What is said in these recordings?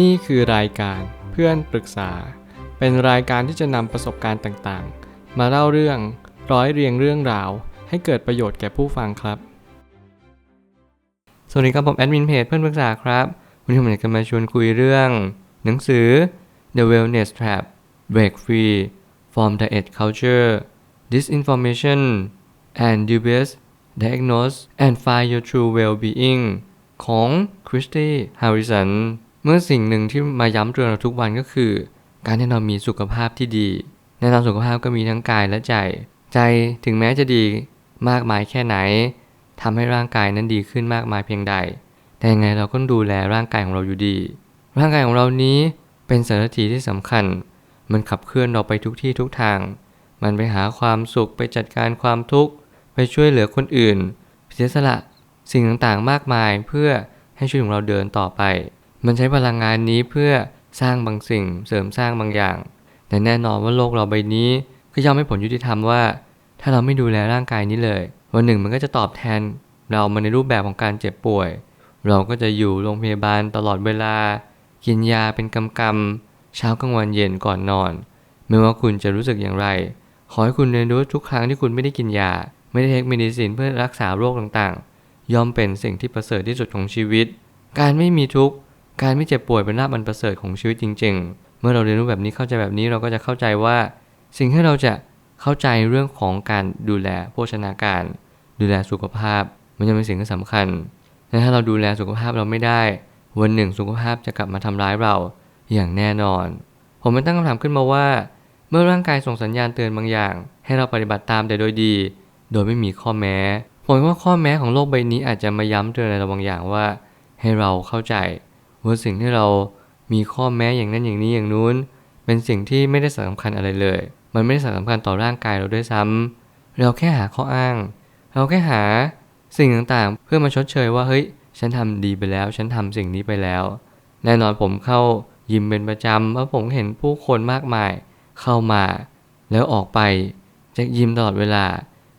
นี่คือรายการเพื่อนปรึกษา เป็นรายการที่จะนำประสบการณ์ต่างๆ มาเล่าเรื่องร้อยเรียงเรื่องราว ให้เกิดประโยชน์แก่ผู้ฟังครับ สวัสดีครับผมแอดมินเพจเพื่อนปรึกษาครับวันนี้ผมอยากจะมาชวนคุยเรื่อง หนังสือ The Wellness Trap Break Free from Diet Culture Disinformation and Dubious Diagnose and Find Your True Well-being ของ Christy Harrison เมื่อสิ่งหนึ่งที่มาย้ำเตือนเราทุกวันก็คือ การที่เรามีสุขภาพที่ดีแน่นอนสุขภาพก็มีทั้งกายและใจ ใจถึงแม้จะดีมากมายแค่ไหนทำให้ร่างกายนั้นดีขึ้นมากมายเพียงใด แต่ยังไงเราก็ดูแลร่างกายของเราอยู่ดี ร่างกายของเรานี้เป็นสารถีที่สำคัญ มันขับเคลื่อนเราไปทุกที่ทุกทาง มันไปหาความสุขไปจัดการความทุกข์ ไปช่วยเหลือคนอื่นเสียสละสิ่งต่างๆมากมายเพื่อให้ชีวิตของเราเดินต่อไป มันใช้พลังงานนี้เพื่อสร้างบางสิ่งเสริมสร้างบางอย่าง แต่แน่นอนว่าโลกเราใบนี้ก็ย่อมไม่ผลยุติธรรมว่า ถ้าเราไม่ดูแลร่างกายนี้เลย วันหนึ่งมันก็จะตอบแทน เรามาในรูปแบบของการเจ็บป่วย เราก็จะอยู่โรงพยาบาลตลอดเวลา กินยาเป็นกำกำเช้ากลางวันเย็นก่อนนอน ไม่ว่าคุณจะรู้สึกอย่างไร ขอให้คุณเรียนรู้ทุกครั้งที่คุณไม่ได้กินยา ไม่ได้เทคเมดิซินเพื่อรักษาโรคต่างๆ ย่อมเป็นสิ่งที่ประเสริฐที่สุดของชีวิต การไม่มีทุกข์ การไม่เจ็บป่วยเป็นลาภอันประเสริฐของชีวิตจริง ๆ เมื่อเราเรียนรู้แบบนี้เข้าใจแบบนี้เราก็จะเข้าใจว่า สิ่งที่เราจะเข้าใจเรื่องของการดูแลโภชนาการ ดูแลสุขภาพ มันจะเป็นสิ่งที่สำคัญและถ้าเราดูแลสุขภาพเราไม่ได้ วันหนึ่งสุขภาพจะกลับมาทำร้ายเราอย่างแน่นอน ผมไม่ตั้งคำถามขึ้นมาว่า เมื่อร่างกายส่งสัญญาณเตือนบางอย่าง ให้เราปฏิบัติตามแต่โดยดี โดยไม่มีข้อแม้ ผมว่าข้อแม้ของโลกใบนี้อาจจะมาย้ำเตือนอะไรเราบางอย่างว่า ให้เราเข้าใจ ว่าสิ่งที่เรามีข้อแม้อย่างนั้นอย่างนี้อย่างนู้น เป็นสิ่งที่ไม่ได้สำคัญอะไรเลย มันไม่ได้สำคัญต่อร่างกายเราด้วยซ้ำเราแค่หาข้ออ้าง เราแค่หาสิ่งต่างๆ เพื่อมาชดเชยว่าเฮ้ย ฉันทำดีไปแล้ว ฉันทำสิ่งนี้ไปแล้ว แน่นอนผมเข้ายิมเป็นประจำเพราะผมเห็นผู้คนมากมายเข้ามา แล้วออกไปจากยิมตลอดเวลา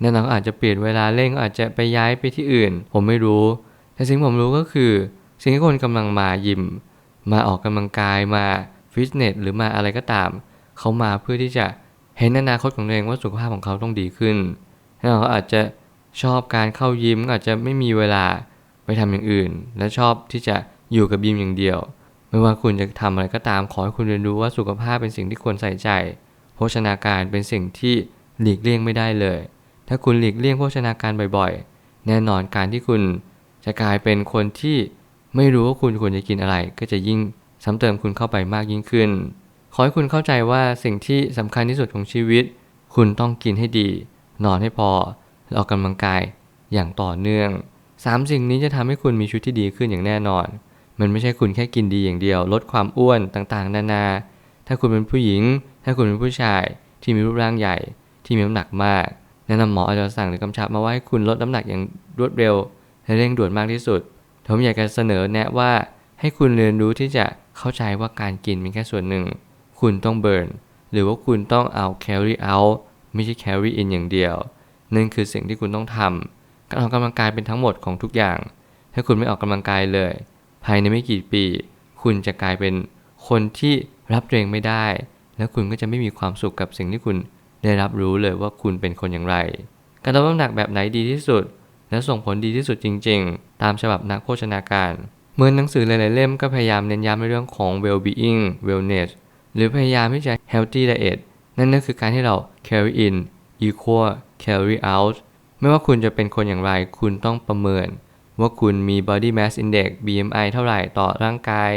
แน่นอนอาจจะเปลี่ยนเวลาเล่นอาจจะไปย้ายไปที่อื่น ผมไม่รู้ แต่สิ่งผมรู้ก็คือ สิ่งที่คนกำลังมายิม มาออกกำลังกายมาฟิตเนสหรือมาอะไรก็ตาม เขามาเพื่อที่จะเห็นอนาคตของตัวเองว่าสุขภาพของเขาต้องดีขึ้นแล้วเขาอาจจะชอบการเข้ายิมอาจจะไม่มีเวลาไปทำอย่างอื่น และชอบที่จะอยู่กับยิมอย่างเดียว ไม่ว่าคุณจะทำอะไรก็ตามขอให้คุณเรียนรู้ว่าสุขภาพเป็นสิ่งที่ควรใส่ใจ โภชนาการเป็นสิ่งที่หลีกเลี่ยงไม่ได้เลย ถ้าคุณหลีกเลี่ยงโภชนาการบ่อยๆ แน่นอนการที่คุณจะกลายเป็นคนที่ ไม่รู้ว่าคุณควรจะกินอะไร ก็จะยิ่งซ้ำเติมคุณเข้าไปมากยิ่งขึ้น ขอให้คุณเข้าใจว่าสิ่งที่สำคัญที่สุดของชีวิต คุณต้องกินให้ดี นอนให้พอออกกำลังกายอย่างต่อเนื่องสามสิ่งนี้จะทำให้คุณมีชีวิตที่ดีขึ้นอย่างแน่นอน มันไม่ใช่คุณแค่กินดีอย่างเดียว ลดความอ้วนต่างๆ นานา ถ้าคุณเป็นผู้หญิง ถ้าคุณเป็นผู้ชายที่มีรูปร่างใหญ่ ที่มีน้ำหนักมากแนะนำหมออาจจะสั่งหรือกำชับมาว่าให้คุณลดน้ำหนักอย่างรวดเร็วและเร่งด่วนมากที่สุด ผมอยากจะเสนอแนะว่าให้คุณเรียนรู้ที่จะเข้าใจว่าการกินเป็นแค่ส่วนหนึ่ง คุณต้องเบิร์นหรือว่าคุณต้องเอาแคลอรี่เอาไม่ใช่แคลอรี่อินอย่างเดียวนั่นคือสิ่งที่คุณต้องทำการออกกำลังกายเป็นทั้งหมดของทุกอย่าง ถ้าคุณไม่ออกกำลังกายเลย ภายในไม่กี่ปี คุณจะกลายเป็นคนที่รับเองไม่ได้ แล้วคุณก็จะไม่มีความสุขกับสิ่งที่คุณได้รับรู้เลยว่าคุณเป็นคนอย่างไร การลดน้ำหนักแบบไหนดีที่สุด และส่งผลดีที่สุดจริง ๆ ตามฉบับนักโภชนาการ เหมื่อหนังสือหลายๆเล่มก็พยายามเน้นย้ำในเรื่องของ well-being wellness หรือพยายามที่จะ healthy diet นั่นก็คือการที่เรา carry in equal carry out ไม่ว่าคุณจะเป็นคนอย่างไร คุณต้องประเมิน ว่าคุณมี body mass index BMI เท่าไหร่ต่อร่างกาย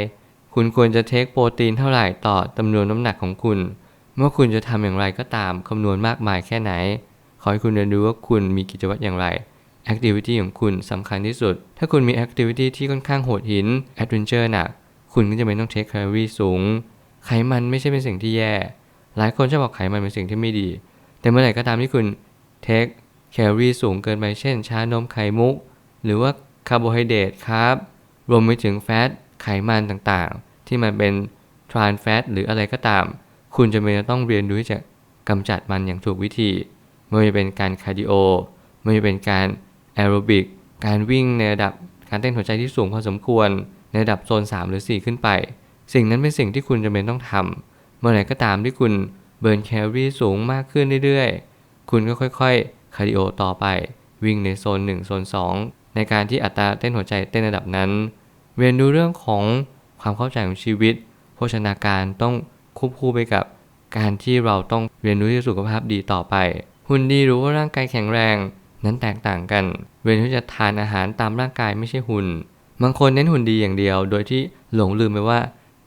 คุณควรจะเทคโปรตีนเท่าไหร่ต่อจำนวนน้ำหนักของคุณ เมื่อคุณจะทำอย่างไรก็ตามคำนวณมากมายแค่ไหน ขอให้คุณเรียนรู้ว่าคุณมีกิจวัตรอย่างไร Activity ของคุณสำคัญที่สุด ถ้าคุณมี Activity ที่ค่อนข้างโหดหิน Adventure หนัก คุณก็จะไม่ต้องเทคแคลอรี่สูง ไขมันไม่ใช่เป็นสิ่งที่แย่ หลายคนจะบอกไขมันเป็นสิ่งที่ไม่ดี แต่เมื่อไหร่ก็ตามที่คุณเทคแคลอรี่สูงเกินไปเช่น ชานมไข่มุก หรือว่าคาร์โบไฮเดรตครับ รวมไปถึงแฟตไขมันต่างๆ ที่มันเป็นทรานแฟตหรืออะไรก็ตาม คุณจะเป็นต้องเรียนรู้ที่จะกำจัดมันอย่างถูกวิธี ไม่ว่าจะเป็นการคาร์ดิโอ ไม่ว่าจะเป็นการ แอโรบิกการวิ่งในระดับการเต้นหัวใจที่สูงพอสมควร ในระดับโซน 3 หรือ 4 ขึ้นไป สิ่งนั้นเป็นสิ่งที่คุณจำเป็นต้องทำเมื่อไหร่ก็ตามที่คุณเบิร์นแคลอรี่สูงมากขึ้นเรื่อยๆ คุณก็ค่อยๆคาร์ดิโอต่อไป วิ่งในโซน 1 โซน 2 ในการที่อัตราเต้นหัวใจเต้นระดับนั้น เรียนรู้เรื่องของความเข้าใจของชีวิต โภชนาการต้องควบคู่ไปกับ การที่เราต้องเรียนรู้ที่สุขภาพดีต่อไป หุ่นดีรู้ว่าร่างกายแข็งแรง นั้นแตกต่างกันเรียนที่จะทานอาหารตามร่างกายไม่ใช่หุ่น บางคนเน้นหุ่นดีอย่างเดียว โดยที่หลงลืมไปว่า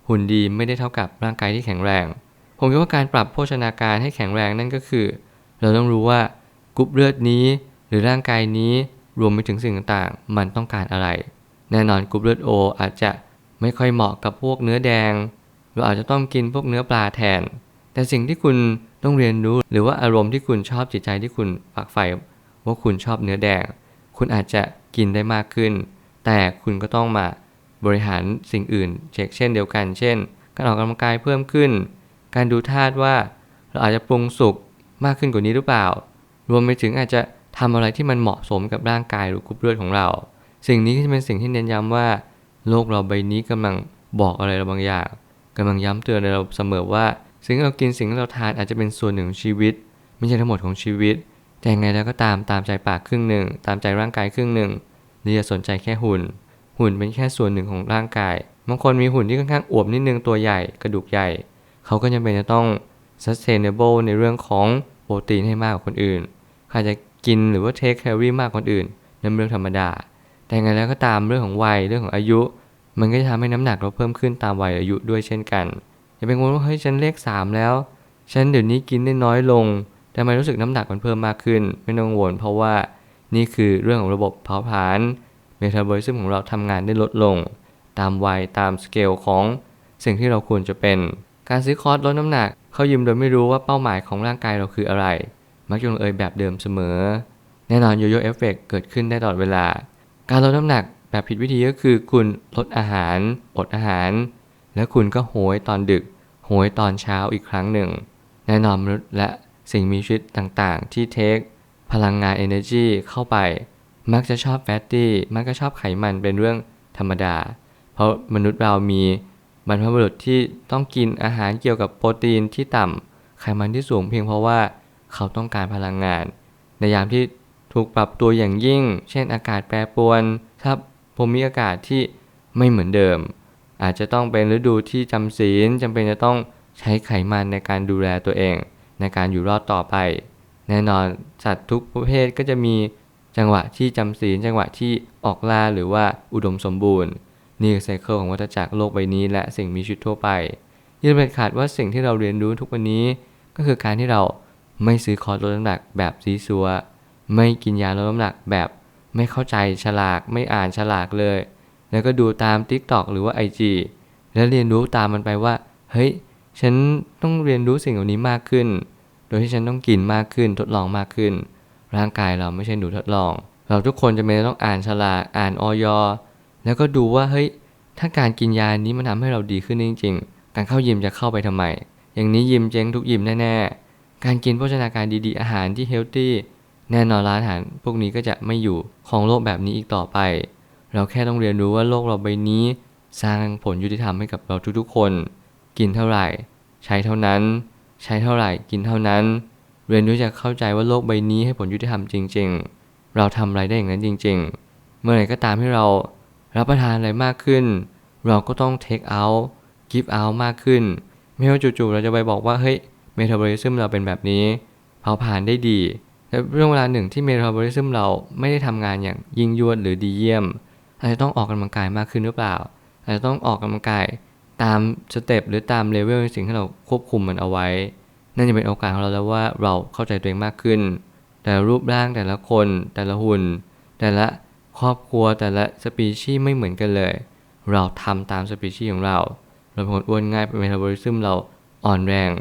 หุ่นดีไม่ได้เท่ากับร่างกายที่แข็งแรง ผมคิดว่าการปรับโภชนาการให้แข็งแรงนั่นก็คือ เราต้องรู้ว่ากรุ๊ปเลือดนี้ หรือร่างกายนี้รวมไปถึงสิ่งต่างๆ มันต้องการอะไร แน่นอนกรุ๊ปเลือดโออาจจะไม่ค่อยเหมาะกับพวกเนื้อแดง เราอาจจะต้องกินพวกเนื้อปลาแทน แต่สิ่งที่คุณต้องเรียนรู้หรือว่าอารมณ์ที่คุณชอบจิตใจที่คุณฝักใฝ่ ว่าคุณชอบเนื้อแดง คุณอาจจะกินได้มากขึ้น แต่คุณก็ต้องมาบริหารสิ่งอื่นเช็คเช่นเดียวกัน เช่น การออกกำลังกายเพิ่มขึ้น การดูธาตุว่าเราอาจจะปรุงสุกมากขึ้นกว่านี้หรือเปล่า รวมไปถึงอาจจะทำอะไรที่มันเหมาะสมกับร่างกายหรือกรุ๊ปเลือดของเรา สิ่งนี้ก็จะเป็นสิ่งที่เน้นย้ำว่า โลกเราใบนี้กำลังบอกอะไรเราบางอย่างกำลังย้ำเตือนเราเสมอว่า สิ่งที่เรากินสิ่งที่เราทานอาจจะเป็นส่วนหนึ่งของชีวิต ไม่ใช่ทั้งหมดของชีวิต แต่ยังไงแล้วก็ตามตามใจปากครึ่งหนึ่ง ตามใจร่างกายครึ่งหนึ่งนี่จะสนใจแค่หุ่น หุ่นเป็นแค่ส่วนหนึ่งของร่างกายบางคนมีหุ่นที่ค่อนข้างอวบนิดนึงตัวใหญ่กระดูกใหญ่ เขาก็จำเป็นจะต้อง sustainable ในเรื่องของโปรตีนให้มากกว่าคนอื่นใครจะกินหรือว่า take calorie มากกว่าคนอื่นนั่นเรื่องธรรมดา แต่ยังไงแล้วก็ตามเรื่องของวัยเรื่องของอายุ มันก็จะทำให้น้ำหนักเราเพิ่มขึ้นตามวัยอายุด้วยเช่นกันอย่าเป็นคนว่าเฮ้ยฉันเลขสามแล้ว ฉันเดี๋ยวนี้กินได้น้อยลง แต่ทำไมรู้สึกน้ำหนักมันเพิ่มมากขึ้น ไม่ต้องกังวลเพราะว่านี่คือเรื่องของระบบเผาผลาญเมตาบอลิซึมของเราทำงานได้ลดลง ตามวัยตามสเกลของสิ่งที่เราควรจะเป็น การซื้อคอร์สลดน้ำหนัก เขายิมโดยไม่รู้ว่าเป้าหมายของร่างกายเราคืออะไร มักจะลงเอยแบบเดิมเสมอ แน่นอนโยโย่เอฟเฟกเกิดขึ้นได้ตลอดเวลา การลดน้ำหนักแบบผิดวิธีก็คือคุณลดอาหาร อดอาหาร แล้วคุณก็โหยตอนดึก โหยตอนเช้าอีกครั้งหนึ่ง แน่นอนมนุษย์และ สิ่งมีชีวิตต่างๆ ที่เทค พลังงาน energy เข้าไป มักจะชอบแฟตตี้มักจะชอบไขมันเป็นเรื่องธรรมดา เพราะมนุษย์เรามีบรรพบุรุษที่ต้องกินอาหารเกี่ยวกับโปรตีนที่ต่ำไขมันที่สูงเพียงเพราะว่าเขาต้องการพลังงาน ในยามที่ถูกปรับตัวอย่างยิ่ง เช่นอากาศแปรปรวนถ้าภูมิอากาศที่ไม่เหมือนเดิม อาจจะต้องเป็นฤดูที่จำศีลจำเป็นจะต้องใช้ไขมันในการดูแลตัวเอง ในการอยู่รอดต่อไป แน่นอนสัตว์ทุกประเภทก็จะมีจังหวะที่จำศีลจังหวะที่ออกล่าหรือว่าอุดมสมบูรณ์ นี่คือไซเคิลของวัฏจักรโลกใบนี้ และสิ่งมีชีวิตทั่วไปยืนเป็นขาดว่าสิ่งที่เราเรียนรู้ทุกวันนี้ ก็คือการที่เราไม่ซื้อคอร์สลดน้ำหนักแบบซีซัว ไม่กินยาลดน้ำหนักแบบไม่เข้าใจฉลากไม่อ่านฉลากเลย แล้วก็ดูตาม TikTok หรือว่า IG แล้วเรียนรู้ตามมันไปว่า เฮ้ย ฉันต้องเรียนรู้สิ่งเหล่านี้มากขึ้น โดยที่ฉันต้องกินมากขึ้นทดลองมากขึ้น ร่างกายเราไม่ใช่หนูทดลอง เราทุกคนจะไม่ต้องอ่านฉลากอ่านออยแล้วก็ดูว่าเฮ้ยถ้าการกินยานี้มันทำให้เราดีขึ้นจริงๆ การเข้ายิมจะเข้าไปทำไม อย่างนี้ยิมเจ๊งทุกยิมแน่ๆ การกินโภชนาการดีๆ อาหารที่เฮลตี้แน่นอนร้านอาหารพวกนี้ก็จะไม่อยู่ของโลกแบบนี้อีกต่อไป เราแค่ต้องเรียนรู้ว่าโลกเราใบนี้ สร้างผลยุติธรรมให้กับเราทุกๆคน กินเท่าไหร่ ใช้เท่านั้น ใช้เท่าไหร่กินเท่านั้น เรียนรู้จะเข้าใจว่าโลกใบนี้ให้ผลยุติธรรมจริง ๆ เราทำอะไรได้อย่างนั้นจริง ๆ เมื่อไหร่ก็ตามที่เรารับประทานอะไรมากขึ้น เราก็ต้อง take out give out มากขึ้น ไม่ว่าจู่ๆเราจะไปบอกว่าเฮ้ยเมตาบอลิซึมเราเป็นแบบนี้ เผาผลาญได้ดีแต่เรื่องเวลาหนึ่งที่เมตาบอลิซึมเราไม่ได้ทำงานอย่างยิ่งยวดหรือดีเยี่ยมอาจจะต้องออกกำลังกายมากขึ้นหรือเปล่า อาจจะต้องออกกำลังกาย ตามสเต็ปหรือตามเลเวลในสิ่งที่เราควบคุมมันเอาไว้ นั่นจะเป็นโอกาสของเราแล้วว่าเราเข้าใจตัวเองมากขึ้น แต่รูปร่างแต่ละคน แต่ละหุ่น แต่ละครอบครัวแต่ละสปีชีส์ไม่เหมือนกันเลย เราทำตามสปีชีส์ของเรา เราเป็นคนอ้วนง่ายเป็นเมตาบอลิซึมเราอ่อนแรง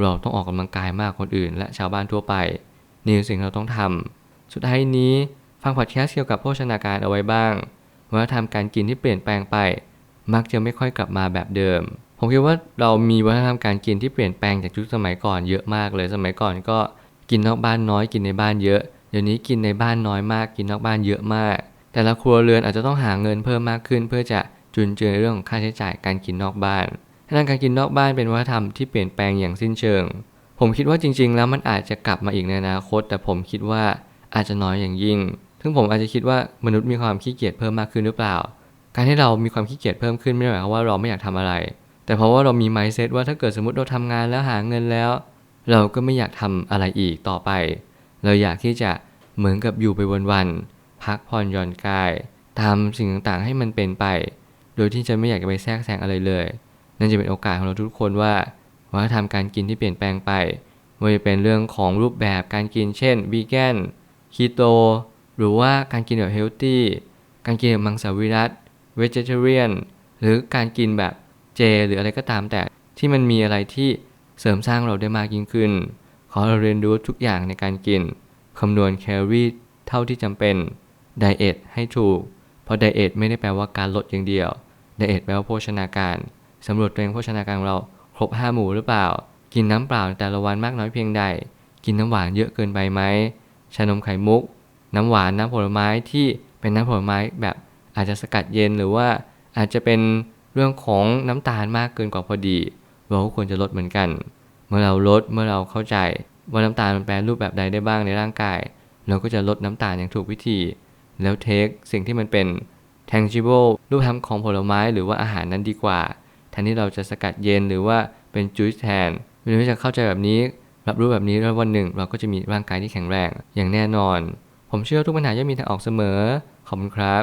เราต้องออกกำลังกายมากคนอื่น และชาวบ้านทั่วไป นี่คือสิ่งที่เราต้องทำสุดท้ายนี้ฟังพอดแคสต์เกี่ยวกับโภชนาการเอาไว้บ้างวัฒนธรรมการกินที่เปลี่ยนแปลงไป มักจะไม่ค่อยกลับมาแบบเดิม ผมคิดว่าเรามีวัฒนธรรมการกินที่เปลี่ยนแปลงจากยุคสมัยก่อนเยอะมากเลยสมัยก่อนก็กินนอกบ้านน้อยกินในบ้านเยอะ เดี๋ยวนี้กินในบ้านน้อยมากกินนอกบ้านเยอะมาก แต่ละครัวเรือนอาจจะต้องหาเงินเพิ่มมากขึ้น เพื่อจะจุนเจือเรื่องของค่าใช้จ่ายการกินนอกบ้านทางด้านการกินนอกบ้านเป็นวัฒนธรรมที่เปลี่ยนแปลงอย่างสิ้นเชิง ผมคิดว่าจริง ๆ แล้วมันอาจจะกลับมาอีกในอนาคต แต่ผมคิดว่าอาจจะน้อยอย่างยิ่ง ซึ่งผมอาจจะคิดว่ามนุษย์มีความขี้เกียจเพิ่มมากขึ้นหรือเปล่า การที่เรามีความขี้เกียจเพิ่มขึ้นไม่ได้หมายความว่าเราไม่อยากทำอะไร แต่เพราะว่าเรามี mindset ว่าถ้าเกิดสมมติเราทำงานแล้วหาเงินแล้ว เราก็ไม่อยากทำอะไรอีกต่อไป เราอยากที่จะเหมือนกับอยู่ไปวันๆพักผ่อนหย่อนกายทำสิ่งต่างๆให้มันเป็นไป โดยที่จะไม่อยากจะไปแทรกแซงอะไรเลย นั่นจะเป็นโอกาสของเราทุกคนว่าวัฒนธรรมการกินที่เปลี่ยนแปลงไปไม่ว่าจะเป็นเรื่องของรูปแบบการกินเช่นวีแกนคีโตหรือว่าการกินแบบเฮลตี้การกินแบบมังสวิรัต เวจเทเรียนหรือการกินแบบเจ หรืออะไรก็ตามแต่ที่มันมีอะไรที่เสริมสร้างเราได้มากยิ่งขึ้น ขอเราเรียนรู้ทุกอย่างในการกิน คำนวณแคลอรี่เท่าที่จำเป็นไดเอทให้ถูก เพราะไดเอทไม่ได้แปลว่าการลดอย่างเดียวไดเอทแปลว่าโภชนาการสำรวจตัวเองโภชนาการเราครบ5หมู่หรือเปล่า กินน้ำเปล่าแต่ละวันมากน้อยเพียงใด กินน้ำหวานเยอะเกินไปไหมชานมไข่มุก น้ำหวานน้ำผลไม้ที่เป็นน้ำผลไม้แบบ อาจจะสกัดเย็นหรือว่าอาจจะเป็นเรื่องของน้ำตาลมากเกินกว่าพอดี เราก็ควรจะลดเหมือนกัน เมื่อเราลดเมื่อเราเข้าใจว่าน้ำตาลมันแปรรูปแบบใดได้บ้างในร่างกาย เราก็จะลดน้ำตาลอย่างถูกวิธี แล้วเทคสิ่งที่มันเป็น tangible รูปธรรมของผลไม้หรือว่าอาหารนั้นดีกว่าแทนที่เราจะสกัดเย็นหรือว่าเป็นจุ๊ยแทนเมื่อจะเข้าใจแบบนี้รับรู้แบบนี้แล้ววันหนึ่ง เราก็จะมีร่างกายที่แข็งแรงอย่างแน่นอน ผมเชื่อทุกปัญหาย่อมมีทางออกเสมอขอบคุณครับ